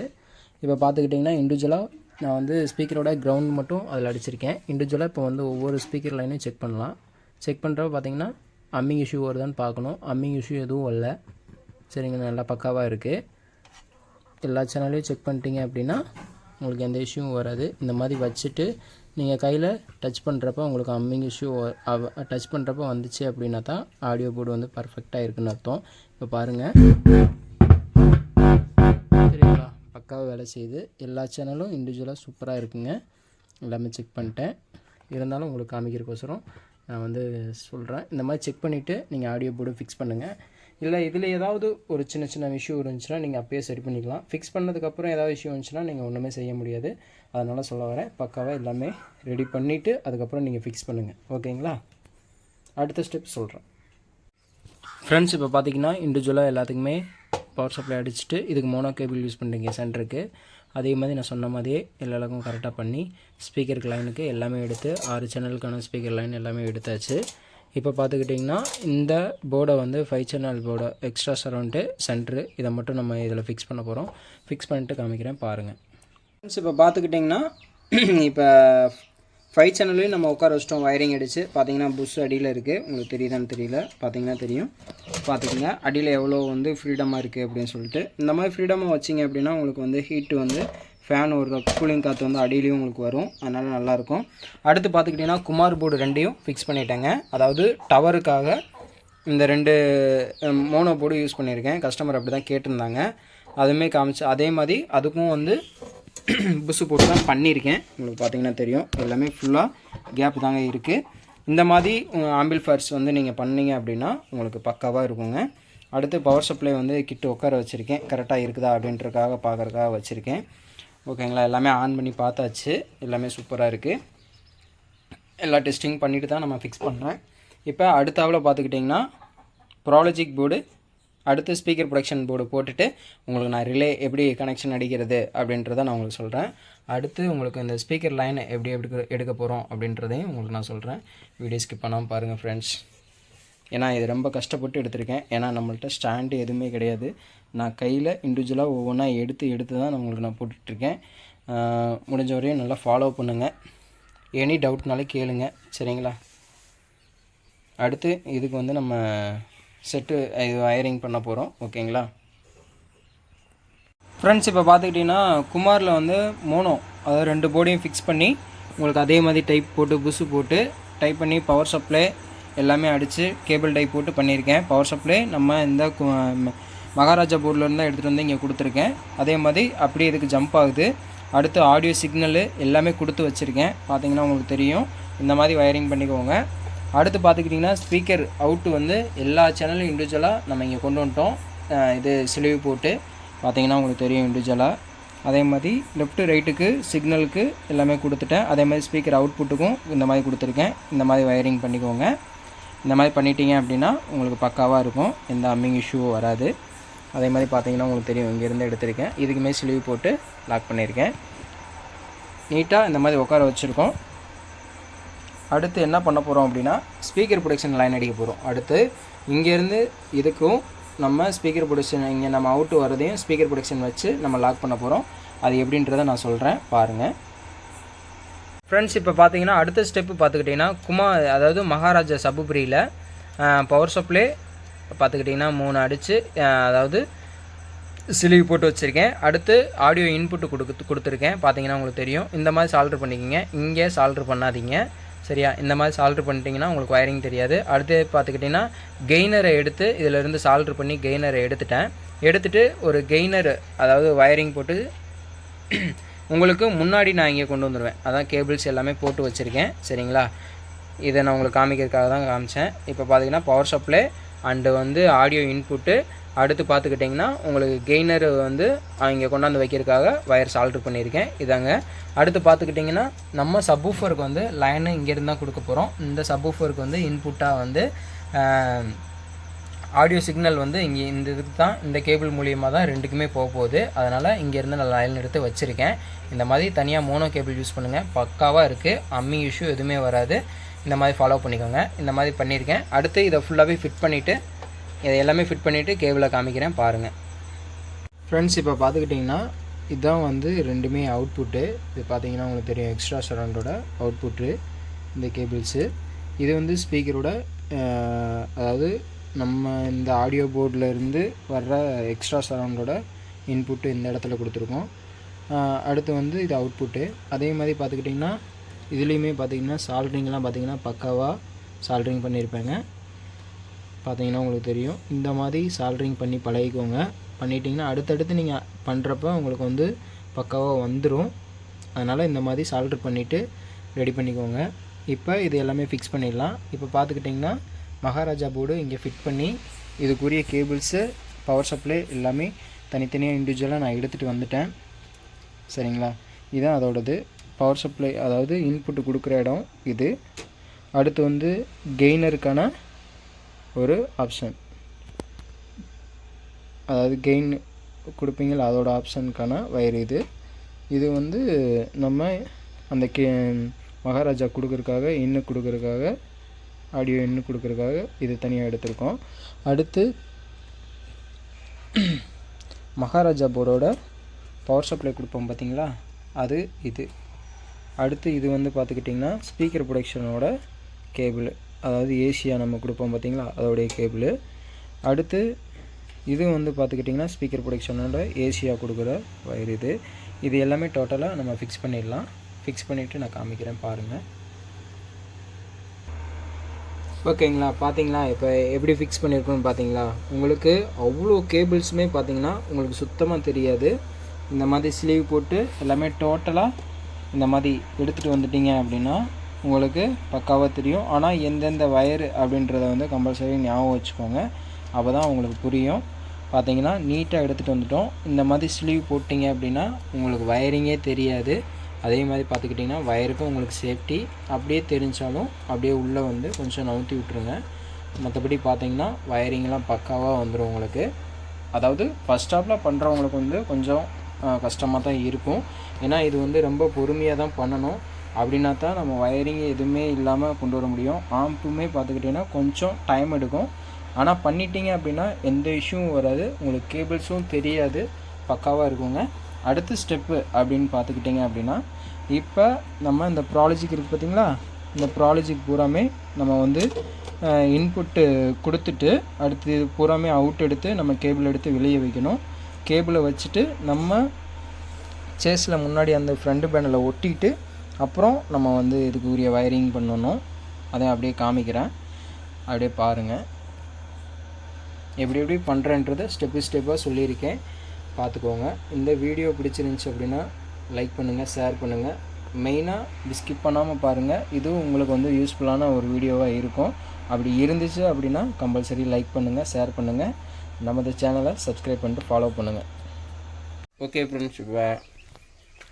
இப்போ பார்த்துக்கிட்டிங்கன்னா இண்டிவிஜுவலாக நான் வந்து ஸ்பீக்கரோட கிரவுண்ட் மட்டும் அதில் அடிச்சிருக்கேன். இண்டிவிஜுவலாக இப்போ வந்து ஒவ்வொரு ஸ்பீக்கர் லைனையும் செக் பண்ணலாம். செக் பண்ணுறப்ப பார்த்தீங்கன்னா அம்மிங் இஷ்யூ வருதான்னு பார்க்கணும். அம்மிங் இஷ்யூ எதுவும் இல்லை சரிங்க நல்லா பக்காவாக இருக்குது எல்லா சேனலையும் செக் பண்ணிட்டீங்க அப்படின்னா உங்களுக்கு எந்த இஷ்யூவும் வராது. இந்த மாதிரி வச்சுட்டு நீங்கள் கையில் டச் பண்ணுறப்ப உங்களுக்கு அம்மிங் இஷ்யூ டச் பண்ணுறப்ப வந்துச்சு அப்படின்னா தான் ஆடியோ போர்டு வந்து பர்ஃபெக்டாக இருக்குன்னு அர்த்தம். இப்போ பாருங்கள் பக்காவாக வேலை செய்யுது எல்லா சேனலும் இண்டிவிஜுவலாக சூப்பராக இருக்குங்க. எல்லாமே செக் பண்ணிட்டேன். இருந்தாலும் உங்களுக்கு காமிக்கிறக்கோசரம் நான் வந்து சொல்கிறேன் இந்த மாதிரி செக் பண்ணிவிட்டு நீங்கள் ஆடியோ போர்டு ஃபிக்ஸ் பண்ணுங்கள் இல்லை இதில் ஏதாவது ஒரு சின்ன சின்ன இஷ்யூ இருந்துச்சுன்னா நீங்கள் அப்பயே சரி பண்ணிக்கலாம். ஃபிக்ஸ் பண்ணதுக்கப்புறம் ஏதாவது இஷ்யூ இருந்துச்சுன்னா நீங்கள் ஒன்றுமே செய்ய முடியாது. அதனால் சொல்ல வரேன். பக்காவாக எல்லாமே ரெடி பண்ணிவிட்டு அதுக்கப்புறம் நீங்கள் ஃபிக்ஸ் பண்ணுங்கள் ஓகேங்களா? அடுத்த ஸ்டெப் சொல்கிறேன் ஃப்ரெண்ட்ஸ் இப்போ பார்த்தீங்கன்னா இண்டிவிஜுவலாக எல்லாத்துக்குமே பவர் சப்ளை அடிச்சுட்டு இதுக்கு மோனோ கேபிள் யூஸ் பண்ணுறீங்க சென்டருக்கு அதே மாதிரி நான் சொன்ன மாதிரியே எல்லாருக்கும் கரெக்டாக பண்ணி ஸ்பீக்கருக்கு லைனுக்கு எல்லாமே எடுத்து ஆறு சேனலுக்கான ஸ்பீக்கர் லைன் எல்லாமே எடுத்தாச்சு. இப்போ பார்த்துக்கிட்டிங்கன்னா இந்த போர்டை வந்து ஃபைவ் சேனல் போர்டை எக்ஸ்ட்ரா சரௌண்டு சென்ட்ரு இதை மட்டும் நம்ம இதில் ஃபிக்ஸ் பண்ண போகிறோம் ஃபிக்ஸ் பண்ணிட்டு காமிக்கிறேன் பாருங்கள் ஃப்ரெண்ட்ஸ் இப்போ பார்த்துக்கிட்டிங்கன்னா இப்போ ஃபைவ் சேனல்லையும் நம்ம உட்கார வச்சிட்டோம். வயரிங் அடித்து பார்த்தீங்கன்னா புஷ் அடியில் இருக்குது உங்களுக்கு தெரியுதான்னு தெரியல. பார்த்தீங்கன்னா தெரியும். பார்த்துக்கோங்க அடியில் எவ்வளோ வந்து ஃப்ரீடமாக இருக்குது அப்படின்னு சொல்லிட்டு. இந்த மாதிரி ஃப்ரீடமாக வச்சிங்க அப்படின்னா உங்களுக்கு வந்து ஹீட்டு வந்து ஃபேன் ஒரு கூலிங் காற்று வந்து அடியிலையும் உங்களுக்கு வரும். அதனால் நல்லாயிருக்கும் அடுத்து பார்த்துக்கிட்டிங்கன்னா குமார் போர்டு ரெண்டையும் ஃபிக்ஸ் பண்ணிட்டேங்க. அதாவது டவருக்காக இந்த ரெண்டு மோனோ போர்டு யூஸ் பண்ணியிருக்கேன். கஸ்டமர் அப்படி தான் கேட்டிருந்தாங்க. அதுவுமே காமிச்சு அதே மாதிரி அதுக்கும் வந்து புசு போட்டு தான் பண்ணியிருக்கேன். உங்களுக்கு பார்த்தீங்கன்னா தெரியும். எல்லாமே ஃபுல்லாக கேப் தாங்க இருக்குது இந்த மாதிரி ஆம்பிள் ஆம்பிள்ஃபயர்ஸ் வந்து நீங்கள் பண்ணீங்க அப்படின்னா உங்களுக்கு பக்காவாக இருக்குங்க. அடுத்து பவர் சப்ளை வந்து கிட்ட உட்கார வச்சுருக்கேன். கரெக்டாக இருக்குதா அப்படின்றக்காக பார்க்குறக்காக வச்சுருக்கேன். ஓகேங்களா எல்லாமே ஆன் பண்ணி பார்த்தாச்சு. எல்லாமே சூப்பராக இருக்குது எல்லா டெஸ்டிங் பண்ணிவிட்டு தான் நம்ம ஃபிக்ஸ் பண்ணுறேன் இப்போ அடுத்தாவில் பார்த்துக்கிட்டிங்கன்னா ப்ராலஜிக் போர்டு அடுத்து ஸ்பீக்கர் ப்ரொடக்ஷன் போர்டு போட்டுட்டு உங்களுக்கு நான் ரிலே எப்படி கனெக்ஷன் அடிக்கிறது அப்படின்றத நான் உங்களுக்கு சொல்கிறேன் அடுத்து உங்களுக்கு இந்த ஸ்பீக்கர் லைனை எப்படி எடுக்க எடுக்க போகிறோம் அப்படின்றதையும் உங்களுக்கு நான் சொல்கிறேன் வீடியோ ஸ்கிப் பண்ணாமல் பாருங்கள் ஃப்ரெண்ட்ஸ் ஏன்னா இது ரொம்ப கஷ்டப்பட்டு எடுத்திருக்கேன். ஏன்னா நம்மள்ட்ட ஸ்டாண்டு எதுவுமே கிடையாது. நான் கையில் இண்டிவிஜுவலாக ஒவ்வொன்றா எடுத்து எடுத்து தான் நான் உங்களுக்கு நான் போட்டுட்ருக்கேன். முடிஞ்ச வரையும் நல்லா ஃபாலோ பண்ணுங்கள் எனி டவுட்னாலே கேளுங்க. சரிங்களா? அடுத்து இதுக்கு வந்து நம்ம செட்டு இது வயரிங் பண்ண போகிறோம் ஓகேங்களா? ஃப்ரெண்ட்ஸ் இப்போ பார்த்துக்கிட்டிங்கன்னா குமாரில் வந்து மோனோ அதாவது ரெண்டு போர்டையும் ஃபிக்ஸ் பண்ணி உங்களுக்கு அதே மாதிரி டைப் போட்டு புஷு போட்டு டைப் பண்ணி பவர் சப்ளை எல்லாமே அடித்து கேபிள் டைப் போட்டு பண்ணியிருக்கேன். பவர் சப்ளை நம்ம இந்த கு- ம- மகாராஜா போர்டிலேருந்து தான் எடுத்துகிட்டு வந்து இங்கே கொடுத்துருக்கேன். அதே மாதிரி அப்படியே இதுக்கு ஜம்ப் ஆகுது. அடுத்து ஆடியோ சிக்னலு எல்லாமே கொடுத்து வச்சுருக்கேன். பார்த்தீங்கன்னா உங்களுக்கு தெரியும். இந்த மாதிரி வயரிங் பண்ணிக்கோங்க. அடுத்து பார்த்துக்கிட்டிங்கன்னா ஸ்பீக்கர் அவுட்டு வந்து எல்லா சேனலும் இண்டிவிஜுவலாக நம்ம இங்கே கொண்டு வந்துட்டோம். இது சிலுவை போட்டு பார்த்திங்கன்னா உங்களுக்கு தெரியும் இண்டிவிஜுவலாக அதே மாதிரி லெஃப்ட்டு ரைட்டுக்கு சிக்னலுக்கு எல்லாமே கொடுத்துட்டேன். அதே மாதிரி ஸ்பீக்கர் அவுட்புட்டுக்கும் இந்த மாதிரி கொடுத்துருக்கேன். இந்த மாதிரி வயரிங் பண்ணிக்கோங்க. இந்த மாதிரி பண்ணிட்டீங்க அப்படின்னா உங்களுக்கு பக்காவாக இருக்கும். எந்த அம்மிங் இஷ்யூவும் வராது. அதே மாதிரி பார்த்தீங்கன்னா உங்களுக்கு தெரியும் இங்கேருந்து எடுத்திருக்கேன். இதுக்குமே ஸ்லீவ் போட்டு லாக் பண்ணியிருக்கேன். நீட்டாக இந்த மாதிரி உட்கார வச்சுருக்கோம். அடுத்து என்ன பண்ண போகிறோம் அப்படின்னா ஸ்பீக்கர் ப்ரொடக்ஷன் லைன் அடிக்க போகிறோம் அடுத்து இங்கேருந்து இதுக்கும் நம்ம ஸ்பீக்கர் ப்ரொடக்ஷன் இங்கே நம்ம அவுட்டு வரதையும் ஸ்பீக்கர் ப்ரொடக்ஷன் வச்சு நம்ம லாக் பண்ண போகிறோம் அது எப்படின்றத நான் சொல்கிறேன் பாருங்கள் ஃப்ரெண்ட்ஸ் இப்போ பார்த்தீங்கன்னா அடுத்த ஸ்டெப்பு பார்த்துக்கிட்டிங்கன்னா குமா அதாவது மகாராஜா சபுபுரியில் பவர் சப்ளை பார்த்துக்கிட்டிங்கன்னா மூணு அடித்து அதாவது சிலுவி போட்டு வச்சுருக்கேன். அடுத்து ஆடியோ இன்புட்டு கொடுத்து கொடுத்துருக்கேன். பார்த்தீங்கன்னா உங்களுக்கு தெரியும். இந்த மாதிரி சால்ட்ரு பண்ணிக்கிங்க. இங்கே சால்ட்ரு பண்ணாதீங்க. சரியா? இந்த மாதிரி சால்ட்ரு பண்ணிட்டீங்கன்னா உங்களுக்கு வயரிங் தெரியாது. அடுத்து பார்த்துக்கிட்டிங்கன்னா கெய்னரை எடுத்து இதில் சால்ட்ரு பண்ணி கெய்னரை எடுத்துட்டேன். எடுத்துகிட்டு ஒரு கெய்னர் அதாவது வயரிங் போட்டு உங்களுக்கு முன்னாடி நான் இங்கே கொண்டு வந்துடுவேன். அதான் கேபிள்ஸ் எல்லாமே போட்டு வச்சுருக்கேன். சரிங்களா? இதை நான் உங்களுக்கு காமிக்கிறதுக்காக தான் காமிச்சேன். இப்போ பார்த்தீங்கன்னா பவர் சப்ளை அண்டு வந்து ஆடியோ இன்புட்டு அடுத்து பார்த்துக்கிட்டிங்கன்னா உங்களுக்கு கெய்னர் வந்து இங்கே கொண்டாந்து வைக்கிறதுக்காக வயர்ஸ் ஆல்ட்ரு பண்ணியிருக்கேன். இதாங்க. அடுத்து பார்த்துக்கிட்டிங்கன்னா நம்ம சப்வூஃபருக்கு வந்து லைனு இங்கேருந்து தான் கொடுக்க போகிறோம் இந்த சப்வூஃபருக்கு வந்து இன்புட்டாக வந்து ஆடியோ சிக்னல் வந்து இங்கே இந்த இதுக்கு தான் இந்த கேபிள் மூலியமாக தான் ரெண்டுக்குமே போக போகுது. அதனால் இங்கேருந்து நான் லைன் எடுத்து வச்சுருக்கேன். இந்த மாதிரி தனியாக மோனோ கேபிள் யூஸ் பண்ணுங்கள் பக்காவாக இருக்குது அம்மி இஷ்யூ எதுவுமே வராது. இந்த மாதிரி ஃபாலோ பண்ணிக்கோங்க. இந்த மாதிரி பண்ணியிருக்கேன். அடுத்து இதை ஃபுல்லாகவே ஃபிட் பண்ணிவிட்டு இதை எல்லாமே ஃபிட் பண்ணிவிட்டு கேபிளை காமிக்கிறேன் பாருங்கள் ஃப்ரெண்ட்ஸ் இப்போ பார்த்துக்கிட்டிங்கன்னா இதுதான் வந்து ரெண்டுமே அவுட்புட்டு இது பார்த்தீங்கன்னா உங்களுக்கு தெரியும் எக்ஸ்ட்ரா சரௌண்டோட அவுட்புட்டு இந்த கேபிள்ஸு இது வந்து ஸ்பீக்கரோட அதாவது நம்ம இந்த ஆடியோ போர்டில் இருந்து வர்ற எக்ஸ்ட்ரா சரௌண்டோட இன்புட்டு இந்த இடத்துல கொடுத்துருக்கோம். அடுத்து வந்து இது அவுட்புட்டு அதே மாதிரி பார்த்துக்கிட்டிங்கன்னா இதுலேயுமே பார்த்தீங்கன்னா சால்ட்ரிங்லாம் பார்த்தீங்கன்னா பக்காவாக சால்ட்ரிங் பண்ணியிருப்பேங்க. பார்த்தீங்கன்னா உங்களுக்கு தெரியும். இந்த மாதிரி சால்ட்ரிங் பண்ணி பழகிக்கோங்க. பண்ணிட்டீங்கன்னா அடுத்தடுத்து நீங்கள் பண்ணுறப்ப உங்களுக்கு வந்து பக்காவாக வந்துடும் அதனால் இந்த மாதிரி சால்ட்ரு பண்ணிவிட்டு ரெடி பண்ணிக்கோங்க. இப்போ இது எல்லாமே ஃபிக்ஸ் பண்ணிடலாம். இப்போ பார்த்துக்கிட்டிங்கன்னா மகாராஜா போர்டு இங்கே ஃபிட் பண்ணி இதுக்குரிய கேபிள்ஸு பவர் சப்ளை எல்லாமே தனித்தனியாக இண்டிவிஜுவலாக நான் எடுத்துகிட்டு வந்துட்டேன். சரிங்களா? இதுதான் அதோடது. பவர் சப்ளை அதாவது இன்புட்டு கொடுக்குற இடம் இது. அடுத்து வந்து கெய்னருக்கான ஒரு ஆப்ஷன் அதாவது கெயின் கொடுப்பீங்களா அதோட ஆப்ஷனுக்கான வயர் இது. இது வந்து நம்ம அந்த கே மகாராஜா கொடுக்குறக்காக இன்னு கொடுக்குறதுக்காக ஆடியோ இன்னு கொடுக்குறதுக்காக இது தனியாக எடுத்திருக்கோம். அடுத்து மகாராஜா போர்டோட பவர் சப்ளை கொடுப்போம் பார்த்தீங்களா அது இது. அடுத்து இது வந்து பார்த்துக்கிட்டிங்கன்னா ஸ்பீக்கர் ப்ரொடக்ஷனோட கேபிள் அதாவது ஏசியா நம்ம கொடுப்போம் பார்த்தீங்களா? அதோடைய கேபிள் அடுத்து இது வந்து பார்த்துக்கிட்டிங்கன்னா ஸ்பீக்கர் ப்ரொடக்ஷனோட ஏசியா கொடுக்குற வயர் இது. இது எல்லாமே டோட்டலாக நம்ம ஃபிக்ஸ் பண்ணிடலாம். ஃபிக்ஸ் பண்ணிவிட்டு நான் காமிக்கிறேன் பாருங்கள் ஓகேங்களா பார்த்தீங்களா? இப்போ எப்படி ஃபிக்ஸ் பண்ணியிருக்கோன்னு பார்த்தீங்களா? உங்களுக்கு அவ்வளோ கேபிள்ஸுமே பார்த்தீங்கன்னா உங்களுக்கு சுத்தமாக தெரியாது. இந்த மாதிரி ஸ்லீவ் போட்டு எல்லாமே டோட்டலாக இந்த மாதிரி எடுத்துகிட்டு வந்துட்டீங்க அப்படின்னா உங்களுக்கு பக்காவாக தெரியும். ஆனால் எந்தெந்த வயர் அப்படின்றத வந்து கம்பல்சரி ஞாபகம் வச்சுக்கோங்க. அப்போ தான் உங்களுக்கு புரியும். பார்த்தீங்கன்னா நீட்டாக எடுத்துகிட்டு வந்துட்டோம். இந்த மாதிரி ஸ்லீவ் போட்டிங்க அப்படின்னா உங்களுக்கு வயரிங்கே தெரியாது. அதே மாதிரி பார்த்துக்கிட்டிங்கன்னா வயருக்கும் உங்களுக்கு சேஃப்டி அப்படியே தெரிஞ்சாலும் அப்படியே உள்ளே வந்து கொஞ்சம் நவுத்தி விட்ருங்க மற்றபடி பார்த்தீங்கன்னா வயரிங்லாம் பக்காவாக வந்துடும் உங்களுக்கு. அதாவது ஃபஸ்ட் ஸ்டாப்பில் பண்ணுறவங்களுக்கு வந்து கொஞ்சம் கஷ்டமாக தான் இருக்கும். ஏன்னா இது வந்து ரொம்ப பொறுமையாக தான் பண்ணணும். அப்படின்னா தான் நம்ம ஒயரிங் எதுவுமே இல்லாமல் கொண்டு வர முடியும். ஆம்புமே பார்த்துக்கிட்டிங்கன்னா கொஞ்சம் டைம் எடுக்கும். ஆனால் பண்ணிட்டீங்க அப்படின்னா எந்த இஷ்யூவும் வராது. உங்களுக்கு கேபிள்ஸும் தெரியாது. பக்காவாக இருக்குங்க. அடுத்த ஸ்டெப்பு அப்படின்னு பார்த்துக்கிட்டிங்க அப்படின்னா இப்போ நம்ம இந்த ப்ராலஜிக் இருக்குது பார்த்தீங்களா இந்த ப்ராலஜிக் பூராமே நம்ம வந்து இன்புட்டு கொடுத்துட்டு அடுத்து இது பூராமே அவுட் எடுத்து நம்ம கேபிள் எடுத்து வெளியே வைக்கணும். கேபிளை வச்சுட்டு நம்ம சேஸில் முன்னாடி அந்த ஃப்ரண்ட் பேனலை ஒட்டிட்டு அப்புறம் நம்ம வந்து இதுக்கு உரிய வயரிங் பண்ணணும். அதை அப்படியே காமிக்கிறேன். அப்படியே பாருங்கள் எப்படி எப்படி பண்ணுறேன்றதை ஸ்டெப்பு ஸ்டெப்பாக சொல்லியிருக்கேன். பார்த்துக்கோங்க. இந்த வீடியோ பிடிச்சிருந்துச்சி அப்படின்னா லைக் பண்ணுங்கள் ஷேர் பண்ணுங்கள் மெயினாக ஸ்கிப் பண்ணாமல் பாருங்கள் இதுவும் உங்களுக்கு வந்து யூஸ்ஃபுல்லான ஒரு வீடியோவாக இருக்கும். அப்படி இருந்துச்சு அப்படின்னா கம்பல்சரி லைக் பண்ணுங்கள் ஷேர் பண்ணுங்கள் நமது சேனலை சப்ஸ்கிரைப் பண்ணிட்டு ஃபாலோ பண்ணுங்கள் ஓகே ஃப்ரெண்ட்ஸ் இப்போ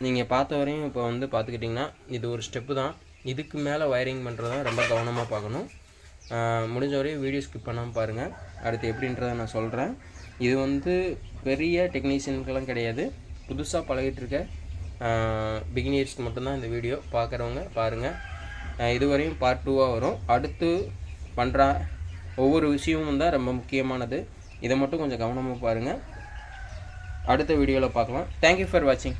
நீங்கள் பார்த்த வரையும் இப்போ வந்து பார்த்துக்கிட்டிங்கன்னா இது ஒரு ஸ்டெப்பு தான். இதுக்கு மேலே வயரிங் பண்ணுறத ரொம்ப கவனமாக பார்க்கணும். முடிஞ்ச வரையும் வீடியோ ஸ்கிப் பண்ணாமல் பாருங்கள் அடுத்து எப்படின்றத நான் சொல்கிறேன் இது வந்து பெரிய டெக்னீஷியனுக்கெல்லாம் கிடையாது. புதுசாக பழகிட்டு இருக்க பிகினியர்ஸ்க்கு மட்டும்தான் இந்த வீடியோ பார்க்குறவங்க பாருங்கள் இதுவரையும் பார்ட் டூவாக வரும். அடுத்து பண்ணுற ஒவ்வொரு விஷயமும் தான் ரொம்ப முக்கியமானது. இதை மட்டும் கொஞ்சம் கவனமாக பாருங்கள் அடுத்த வீடியோவில் பார்க்கலாம். தேங்க்யூ ஃபார் வாட்சிங்